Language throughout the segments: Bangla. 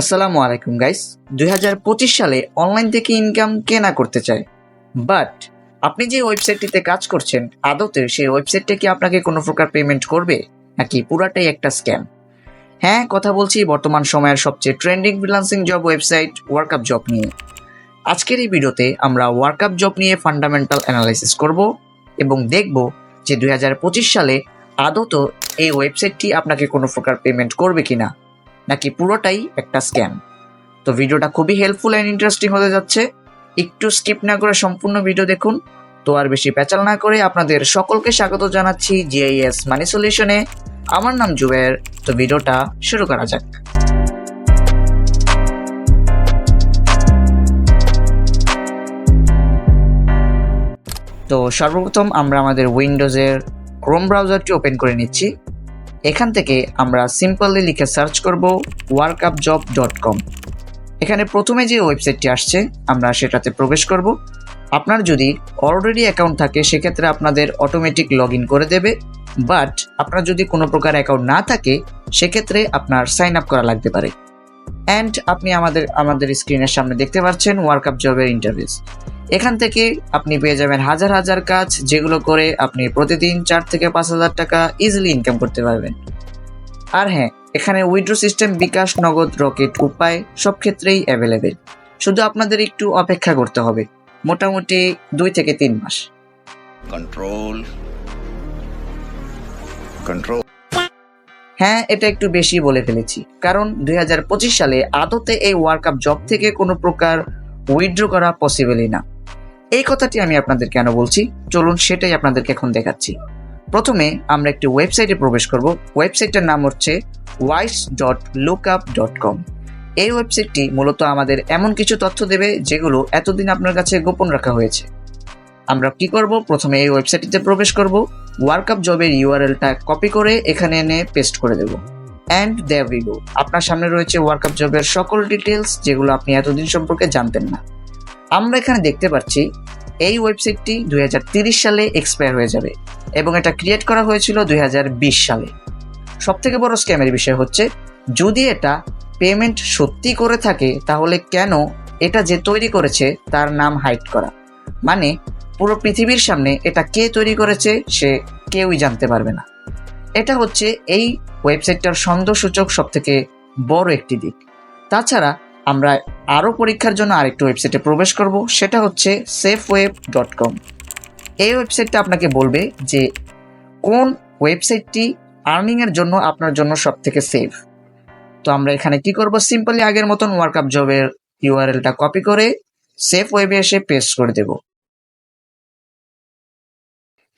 আসসালামু আলাইকুম গাইস দুই হাজার পঁচিশ সালে অনলাইন থেকে ইনকাম কে না করতে চায় বাট আপনি যে ওয়েবসাইটটিতে কাজ করছেন, আদতে সেই ওয়েবসাইটটা কি আপনাকে কোনো প্রকার পেমেন্ট করবে? নাকি পুরাটাই একটা স্ক্যাম হ্যাঁ কথা বলছি বর্তমান সময়ের সবচেয়ে trending freelancing job website workup job নিয়ে। আজকের এই ভিডিওতে আমরা ওয়ার্কআপ জব নিয়ে ফান্ডামেন্টাল অ্যানালাইসিস করব এবং দেখব যে দুই হাজার পঁচিশ সালে আদত এই ওয়েবসাইটটি আপনাকে কোনো প্রকার পেমেন্ট করবে কিনা। নাকি পুরোটাই একটা স্ক্যাম তো ভিডিওটা খুবই হেল্পফুল অ্যান্ড ইন্টারেস্টিং হতে যাচ্ছে। একটু স্কিপ না করে সম্পূর্ণ ভিডিও দেখুন। তো আর বেশি প্যাচাল না করে আপনাদের সকলকে স্বাগত জানাচ্ছি জিআইএস মানি সলিউশনে আমার নাম জুবের। তো ভিডিওটা শুরু করা যাক। তো সর্বপ্রথম আমরা আমাদের উইন্ডোজের ক্রোম ব্রাউজারটি ওপেন করে নিচ্ছি। এখান থেকে আমরা সিম্পলি লিখে সার্চ করব ওয়ার্কআপ জব ডট কম এখানে প্রথমে যে ওয়েবসাইটটি আসছে, আমরা সেটাতে প্রবেশ করব। আপনার যদি অলরেডি অ্যাকাউন্ট থাকে, সেক্ষেত্রে আপনাদের অটোমেটিক লগ করে দেবে। বাট আপনার যদি কোনো প্রকার অ্যাকাউন্ট না থাকে, সেক্ষেত্রে আপনার সাইন আপ করা লাগতে পারে। অ্যান্ড আপনি আমাদের আমাদের স্ক্রিনের সামনে দেখতে পাচ্ছেন ওয়ার্কআপ জবের ইন্টারভিউস এখান থেকে আপনি পেয়ে যাবেন হাজার হাজার কাজ যেগুলো করে আপনি প্রতিদিন চার থেকে পাঁচ হাজার টাকা ইজিলি ইনকাম করতে পারবেন। আর হ্যাঁ এখানে উইড্রো সিস্টেম বিকাশ, নগদ, রকেট, উপায় সব ক্ষেত্রেই অ্যাভেলেবেল শুধু আপনাদের একটু অপেক্ষা করতে হবে, মোটামুটি দুই থেকে তিন মাস। Control control. হ্যাঁ এটা একটু বেশি বলে ফেলেছি। কারণ দুই হাজার পঁচিশ সালে আদতে এই ওয়ার্কআপ জব থেকে কোনো প্রকার উইথড্র করা পসিবলই না। এই কথাটি আমি আপনাদের কেন বলছি? চলুন সেটাই আপনাদেরকে এখন দেখাচ্ছি। প্রথমে আমরা একটি ওয়েবসাইটে প্রবেশ করব। ওয়েবসাইটটার নাম হচ্ছে whois dot lookup dot com এই ওয়েবসাইটটি মূলত আমাদের এমন কিছু তথ্য দেবে যেগুলো এতদিন আপনার কাছে গোপন রাখা হয়েছে। আমরা কি করব? প্রথমে এই ওয়েবসাইটটিতে প্রবেশ করব। ওয়ার্কআপ জবের ইউআরএলটা কপি করে এখানে এনে পেস্ট করে দেব। অ্যান্ড দেয়ার উই গো আপনার সামনে রয়েছে ওয়ার্কআপ জবের সকল ডিটেলস যেগুলো আপনি এতদিন সম্পর্কে জানতেন না। আমরা এখানে দেখতে পাচ্ছি, এই ওয়েবসাইটটি দুই সালে এক্সপায়ার হয়ে যাবে এবং এটা ক্রিয়েট করা হয়েছিল দুই হাজার বিশ সালে। সব থেকে বড় স্ক্যামের বিষয় হচ্ছে, যদি এটা পেমেন্ট সত্যি করে থাকে, তাহলে কেন এটা যে তৈরি করেছে, তার নাম হাইড করা? মানে পুরো পৃথিবীর সামনে এটা কে তৈরি করেছে, সে কেউই জানতে পারবে না। এটা হচ্ছে এই ওয়েবসাইটটার সন্দেহসূচক সব থেকে বড় একটি দিক। তাছাড়া আমরা আরও পরীক্ষার জন্য আরেকটি ওয়েবসাইটে প্রবেশ করব, সেটা হচ্ছে সেফ ওয়েব ডট কম এই ওয়েবসাইটটা আপনাকে বলবে যে কোন ওয়েবসাইটটি আর্নিংয়ের জন্য আপনার জন্য সব থেকে সেফ। তো আমরা এখানে কি করব? সিম্পলি আগের মতন ওয়ার্কআপ জবের ইউআরএলটা কপি করে সেফ ওয়েবে এসে পেস্ট করে দেব।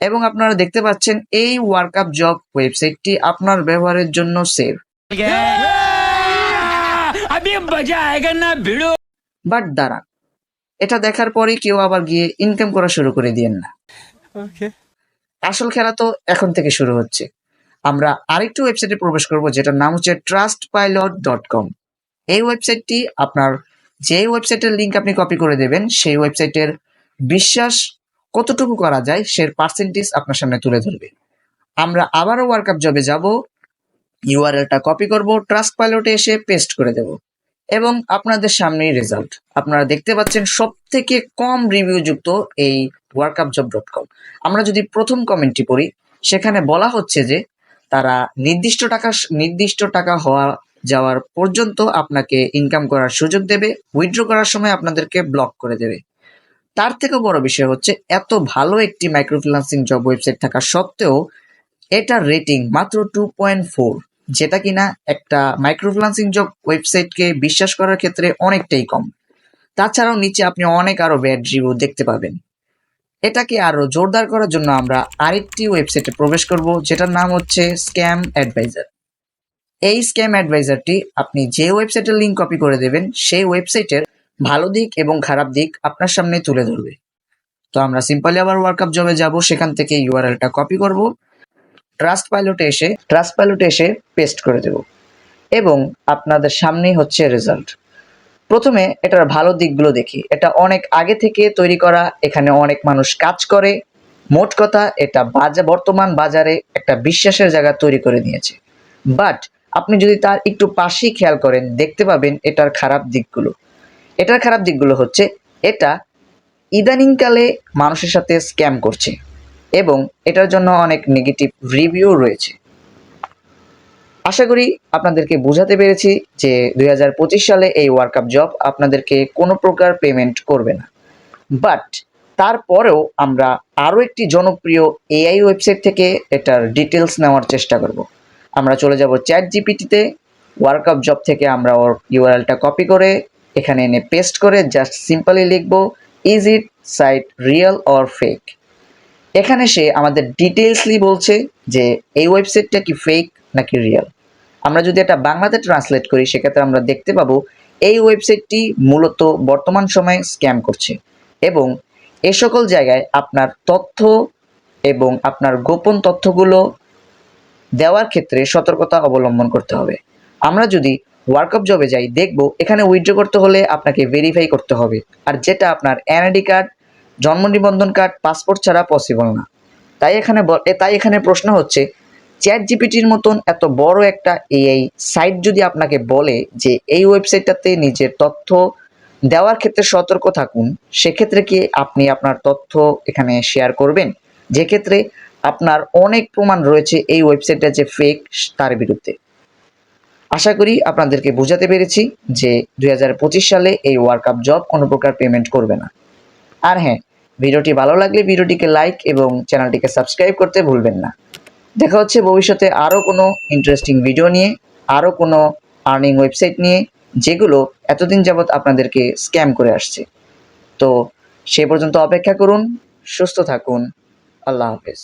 এবং আপনারা দেখতে পাচ্ছেন এই ওয়ার্ক আপ জব ওয়েবসাইটটি আপনার ব্যবহারের জন্য সেভ বাট দাঁড়ান এটা দেখার পরে কেউ আবার গিয়ে ইনকাম করা শুরু করে দিয়েন না। আসল খেলা তো এখন থেকে শুরু হচ্ছে। আমরা আরেকটি ওয়েবসাইটে প্রবেশ করব যেটার নাম হচ্ছে ট্রাস্ট পাইলট ডট কম এই ওয়েবসাইটটি আপনার যে ওয়েবসাইটের লিঙ্ক আপনি কপি করে দেবেন সেই ওয়েবসাইটের বিশ্বাস কতটুকু করা যায় সে পার্সেন্টেজ আপনার সামনে তুলে ধরবে। আমরা আবারও ওয়ার্কআপ জবে যাব ইউআরএলটা কপি করব ট্রাস্ট পাইলটে এসে পেস্ট করে দেব এবং আপনাদের সামনেই রেজাল্ট আপনারা দেখতে পাচ্ছেন সব থেকে কম রিভিউ যুক্ত এই ওয়ার্কআপ জব ডট কম আমরা যদি প্রথম কমেন্টটি পড়ি, সেখানে বলা হচ্ছে যে তারা নির্দিষ্ট টাকা নির্দিষ্ট টাকা হওয়া যাওয়ার পর্যন্ত আপনাকে ইনকাম করার সুযোগ দেবে উইথড্র করার সময় আপনাদেরকে ব্লক করে দেবে। তার থেকেও বড় বিষয় হচ্ছে, এত ভালো একটি মাইক্রো ফ্রিলান্সিং জব ওয়েবসাইট থাকা সত্ত্বেও এটার রেটিং মাত্র টু পয়েন্ট ফোর যেটা কিনা একটা মাইক্রো ফ্রিলান্সিং জব ওয়েবসাইটকে বিশ্বাস করার ক্ষেত্রে অনেকটাই কম। তাছাড়াও নিচে আপনি অনেক আরও ব্যাড রিভিউ দেখতে পাবেন। এটাকে আরও জোরদার করার জন্য আমরা আরেকটি ওয়েবসাইটে প্রবেশ করব, যেটার নাম হচ্ছে স্ক্যাম অ্যাডভাইজার এই স্ক্যাম অ্যাডভাইজারটি আপনি যে ওয়েবসাইটের লিঙ্ক কপি করে দেবেন, সেই ওয়েবসাইটের ভালো দিক এবং খারাপ দিক আপনার সামনে তুলে ধরবে। তো আমরা সিম্পলি আবার ওয়ার্কআপ জবে যাব, সেখান থেকে ইউআরএলটা কপি করব ট্রাস্ট পাইলটে এসে ট্রাস্ট পাইলটে এসে পেস্ট করে দেব এবং আপনাদের সামনেই হচ্ছে রেজাল্ট প্রথমে এটার ভালো দিকগুলো দেখি। এটা অনেক আগে থেকে তৈরি করা, এখানে অনেক মানুষ কাজ করে। মোট কথা, এটা বাজে, বর্তমান বাজারে একটা বিশ্বাসের জায়গা তৈরি করে নিয়েছে। বাট আপনি যদি তার একটু পাশেই খেয়াল করেন, দেখতে পাবেন এটার খারাপ দিকগুলো। এটার খারাপ দিকগুলো হচ্ছে, এটা ইদানিংকালে মানুষের সাথে স্ক্যাম করছে এবং এটার জন্য অনেক নেগেটিভ রিভিউ রয়েছে। আশা করি আপনাদেরকে বোঝাতে পেরেছি যে দু হাজার পঁচিশ সালে এই ওয়ার্কআপ জব আপনাদেরকে কোনো প্রকার পেমেন্ট করবে না। বাট তারপরেও আমরা আরও একটি জনপ্রিয় এআই ওয়েবসাইট থেকে এটার ডিটেলস নেওয়ার চেষ্টা করব। আমরা চলে যাব চ্যাট জিপিটিতে ওয়ার্কআপ জব থেকে আমরা ওর ইউআরএলটা কপি করে এখানে এনে পেস্ট করে জাস্ট সিম্পলি লিখব is it site real or fake এখানে সে আমাদের ডিটেলসলি বলছে যে এই ওয়েবসাইটটা কি ফেক নাকি রিয়েল আমরা যদি এটা বাংলাতে ট্রান্সলেট করি, সেক্ষেত্রে আমরা দেখতে পাবো এই ওয়েবসাইটটি মূলত বর্তমান সময়ে স্ক্যাম করছে এবং এ সকল জায়গায় আপনার তথ্য এবং আপনার গোপন তথ্যগুলো দেওয়ার ক্ষেত্রে সতর্কতা অবলম্বন করতে হবে। আমরা যদি ওয়ার্কআপ জবে যাই, দেখব এখানে উইথড্র করতে হলে আপনাকে ভেরিফাই করতে হবে। আর যেটা আপনার এনআইডি কার্ড জন্ম নিবন্ধন কার্ড পাসপোর্ট ছাড়া পসিবল না। তাই এখানে তাই এখানে প্রশ্ন হচ্ছে চ্যাট জিপিটির মতন এত বড় একটা এআই সাইট যদি আপনাকে বলে যে এই ওয়েবসাইটটাতে নিজের তথ্য দেওয়ার ক্ষেত্রে সতর্ক থাকুন, সেক্ষেত্রে কি আপনি আপনার তথ্য এখানে শেয়ার করবেন? যে ক্ষেত্রে আপনার অনেক প্রমাণ রয়েছে এই ওয়েবসাইটটা যে ফেক তার বিরুদ্ধে। আশা করি আপনাদেরকে বোঝাতে পেরেছি যে দু হাজার পঁচিশ সালে এই ওয়ার্কআপ জব কোনো প্রকার পেমেন্ট করবে না। আর হ্যাঁ ভিডিওটি ভালো লাগলে ভিডিওটিকে লাইক এবং চ্যানেলটিকে সাবস্ক্রাইব করতে ভুলবেন না। দেখা হচ্ছে ভবিষ্যতে আরও কোনো ইন্টারেস্টিং ভিডিও নিয়ে, আরও কোনো আর্নিং ওয়েবসাইট নিয়ে, যেগুলো এতদিন যাবৎ আপনাদেরকে স্ক্যাম করে আসছে। তো সে পর্যন্ত অপেক্ষা করুন, সুস্থ থাকুন, আল্লাহ হাফেজ।